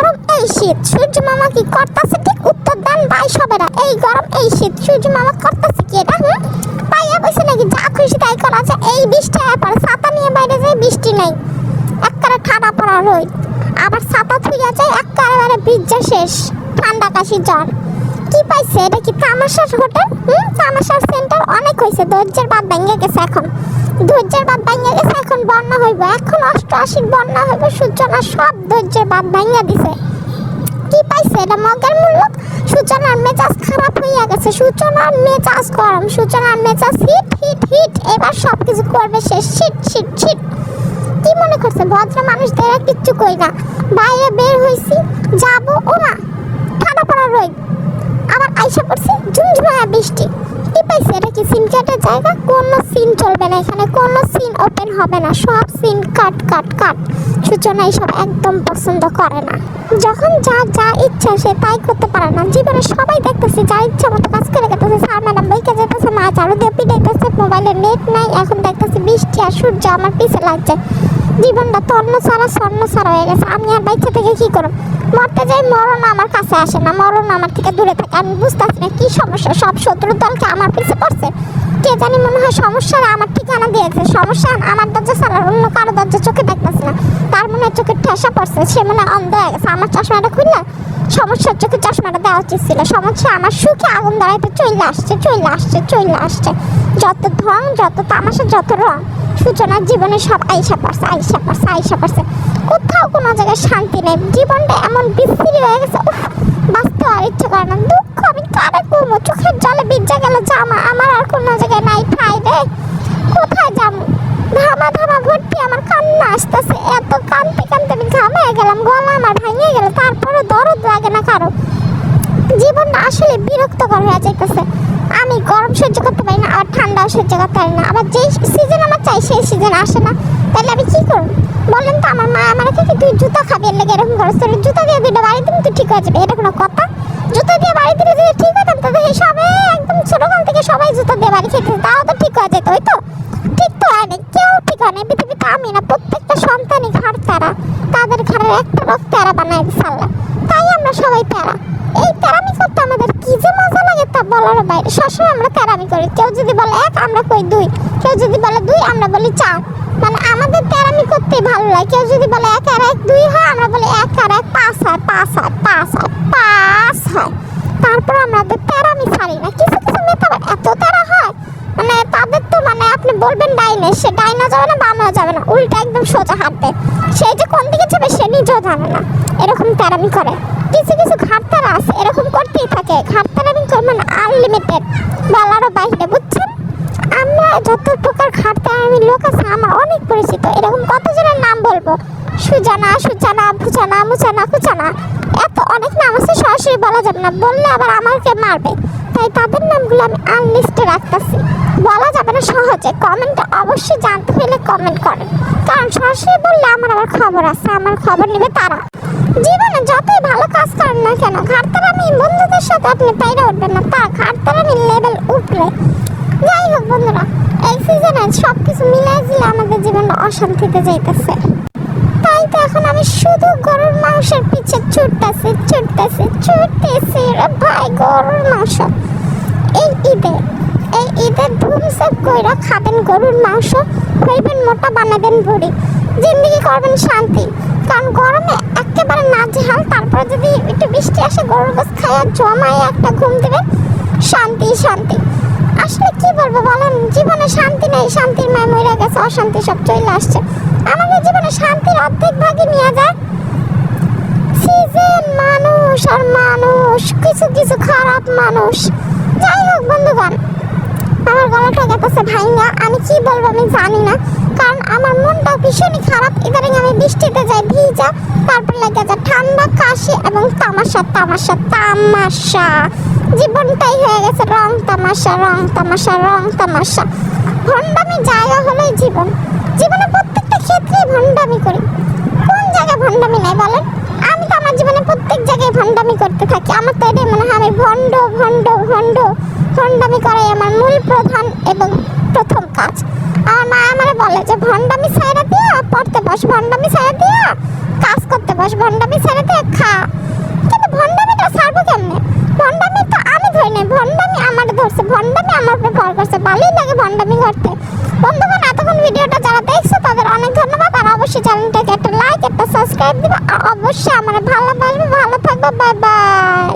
গরম, এই শীত। সূর্য মামা কি করতেছে? ঠিক উত্তর দেন ভাই সবেরা। এই গরম, এই শীত। সূর্য মামা করতেছে কি এটা, হুম? পাইয়া বসে নাকি যা খুশি তাই করা যায়। এই বৃষ্টি পরে ছাতা নিয়ে বাইরে যায় বৃষ্টি নেই। একবারে ঠাডা পড়া রই আবার ছাতা থুইয়া যায় একবারে বিজ্জা শেষ। ঠান্ডা কাশি জ্বর। কি পাইছে? এটা কি তামাশার হোটেল? ধৈর্যের বাদ ভেঙে গেছে এখন। ধৈর্যের বাদ ভেঙে গেছে এখন বন্যা হইব। এখন অষ্টআশির বন্যা হইব। সূচনা সব ধৈর্যের বাদ ভেঙে দিছে। কি পাইছে? এটা মগের মূল্য? সূচনার মেজাজ খারাপ হইয়া গেছে। সূচনার মেজাজ গরম। সূচনার মেজাজ হিট হিট হিট। এবার সব কিছু করবে সে। শীত শীত শীত কি মনে করছে? ভদ্র মানুষদের কিচ্ছু কই না। বাইরে বের হইছি, যাব ও মা ঠান্ডা পড়া রই আবার আইসা পড়ছে ঝুমঝুমায়া বৃষ্টি। কি সিন জায়গা কোনো সিম চলবে না এখানে কোনো ওপেন হবে না, সব সিন কাট কাট কাট সূচনা এইসব একদম পছন্দ করে না। যখন যা যা ইচ্ছা সে তাই করতে পারে না। জীবনে সবাই দেখতেছে যার ইচ্ছা মতো কাজ করে গেতেছে স্যার ম্যাডাম বইকে যেতেছে, মা ঝাড়ু দিয়ে পিটাইতেছে, মোবাইলে নেট নাই। এখন দেখতেছে বৃষ্টি আর সূর্য আমার পিছে লাগছে। জীবনটা তন্ন ছাড়া স্বর্ণ ছাড়া হয়ে গেছে। আমি আর বাচ্চা থেকে কি করব? মরতে যাই, মরণ আমার কাছে আসে না। মরণ আমার থেকে দূরে থাকে। আমি বুঝতেছি না কি সমস্যা। সব শত্রু দলকে আমার পিছে পড়ছে। কে জানি মনে হয় সমস্যা আমার ঠিকানা দিয়েছে। সমস্যা আমার দরজা ছাড়া অন্য কারও দরজা চোখে দেখতেছে না। তার মনে চোখে ঠেসা পড়ছে, সে মনে অন্ধ হয়ে গেছে। আমার চশমাটা খুললে সমস্যার চোখে চশমাটা দেওয়া উচিত ছিল। সমস্যা আমার সুখে আগুন দাঁড়াইতে চলে আসছে চলে আসছে চলে আসছে। যত যত তামাশা, যত রং, সূচনার জীবনে সব আইসা পড়ছে আইসা পড়ছে আইসা পড়ছে। কোথাও কোনো জায়গায় শান্তি নেই। জীবনটা এমন বিশ্রী হয়ে গেছে বাঁচতে আর ইচ্ছে করে না। দুঃখ, আমি কারে কমো চোখের জলে ভিজা গেল জামা। আমার আর কোনো জায়গায় নাই ঠাই রে। কোথায় যাব? ধামা ধামা ভর্তি আমার কান্না আসতেছে। এত কানতে কানতে আমি ঘামে গেলাম, গলা আমার ভেঙে গেল তারপরে দরদ লাগে না কারও। জীবনটা আসলে বিরক্তকর হয়ে যাইতেছে। আমি গরম সহ্য করতে পারি না আর ঠান্ডাও সহ্য করতে পারি না। আবার যেই সিজন আমার চাই, সেই সিজন আসে না। তাহলে আমি কি করব? বলেন তো আমার মা আমার কাছে তুই জুতা খাবি এর লেগে এরকম করছ? তোর জুতা দিয়ে দুটো বাড়ি দিবি, তুই ঠিক হয়ে যাবে। এটা কোনো কথা? জুতা দিয়ে বাড়ি দিলে যদি ঠিক হতাম তাহলে এই সবে একদম ছোটকাল থেকে সবাই জুতা দিয়ে বাড়ি খেতে তাও তো ঠিক হয়ে যেত ওই তো ঠিক তো হয়নি কেউ ঠিক হয়নি পৃথিবীতে আমি না প্রত্যেকটা সন্তানই ঘাড় তারা একটা রোগ তারা বানায় আল্লাহ তাই আমরা সবাই তারা এই তেরামি করতে আমাদের কি যে মজা লাগে তা বলার বাইরে সবসময় আমরা তেরামি করি। কেউ যদি বলে এক, আমরা কই দুই। কেউ যদি বলে দুই, আমরা বলি চার। মানে আমাদের তেরামি করতেই ভালো লাগে। কেউ যদি বলে এক আর এক দুই হয়, আমরা বলি এক আর এক পাঁচ হয় পাঁচ হয় পাঁচ হয় পাঁচ হয়। তারপর আমাদের তেরামি ছাড়ি না। কিছু কিছু মেয়ে তো এত তেরা হয়। মানে তাদের আপনি বলবেন ডাইনে, সে ডাইনা যাবে না বামে যাবে না, উল্টা একদম সোজা হাঁটবে। সে যে কোন দিকে যাবে, সে নিজেও জানে না। এরকম তেরামি করে। কিছু কিছু ঘাটতারা আছে, এরকম করতেই থাকে। ঘাটতারামি মানে আনলিমিটেড বলারও বাইরে আমরা যত প্রকার ঘাটতারামি লোক আছে, আমার অনেক পরিচিত। এরকম কতজনের নাম বলব? সুজানা সুজানা ভুজানা মুজানা কুচানা। এত অনেক নাম আছে, সরাসরি বলা যাবে না। বললে আবার আমাকে মারবে। তাই তাদের নামগুলো আমি আনলিস্টে রাখতেছি। বলা যাবে না সহজে। কমেন্টে অবশ্যই জানতে হলে কমেন্ট করেন। কারণ সরাসরি বললে আমার আবার খবর আছে, আমার খবর নেবে তারা। জীবনে যতই ভালো কাজ করেন না কেন ঘাটতারামি বন্ধুদের সাথে আপনি পাইরে উঠবেন না। তা ঘাটতারামি লেভেল উঠলে যাই হোক বন্ধুরা এই সিজনে সব কিছু মিলাই দিলে আমাদের জীবনটা অশান্তিতে যাইতেছে। তাই তো এখন আমি শুধু গরুর মাংসের পিছে ছুটতেছি ছুটতেছি ছুটতেছি। রে ভাই, গরুর মাংস। এই ঈদে, এই ঈদের ধুমসাপ কইরা খাবেন গরুর মাংস, হইবেন মোটা, বানাবেন ভুড়ি। জিন্দিগি করবেন শান্তি। কারণ গরমে একেবারে নাজেহাল, তারপরে যদি একটু বৃষ্টি আসে, গরুর গাছ খাইয়া জমায় একটা ঘুম দেবেন, শান্তি শান্তি। আসলে কি বলব বলেন? জীবনে শান্তি নেই, শান্তির মায় মরে গেছে, অশান্তি সব চলে আসছে। আমাদের জীবনে শান্তির অর্ধেক ভাগে নিয়ে যায়। সিজন মানুষ আর মানুষ, কিছু কিছু খারাপ মানুষ। যাই হোক বন্ধুগণ, আমার গলাটা গেছে ভাইয়া আমি কি বলব আমি জানি না। কারণ আমার মনটা ভীষণই খারাপ। ইদানিং আমি বৃষ্টিতে যাই, ভিজা, তারপর লাগে যা ঠান্ডা, কাশি এবং তামাশা তামাশা তামাশা। জীবনটাই হয়ে গেছে রং, তামাশা রং তামাশা রং, তামাশা। ভণ্ডামি জায়গা হলোই জীবন। জীবনে প্রত্যেকটা ক্ষেত্রে ভণ্ডামি করি। কোন জায়গায় ভণ্ডামি নাই বলেন? প্রত্যেক জায়গায় ভণ্ডামি করতে থাকি। আমার তো এটাই মনে হয়, আমি ভণ্ড ভণ্ড ভণ্ড, ভণ্ডামি করাই আমার মূল প্রধান এবং প্রথম কাজ। আমার মা আমারে বলে যে, ভণ্ডামি ছাইরা দিয়া পড়তে বস, ভণ্ডামি ছাইরা দিয়া কাজ করতে বস, ভণ্ডামি ছেড়ে দিয়ে খা। কিন্তু ভণ্ডামিটা ছাড়বো কেমনে? ভণ্ডামি তো ধরি নাই ভণ্ডামি আমার ধরছে ভন্ডামি আমার উপর ভর করছে ভালোই লাগে ভন্ডামি করতে। বন্ধুগণ, এতক্ষণ ভিডিওটা যারা দেখছ, তাদের অনেক ধন্যবাদ, আর অবশ্যই চ্যানেলটাকে একটা লাইক একটা সাবস্ক্রাইব দিবে, আর অবশ্যই আমার ভালোবাসবে ভালো থাকবে বাই বাই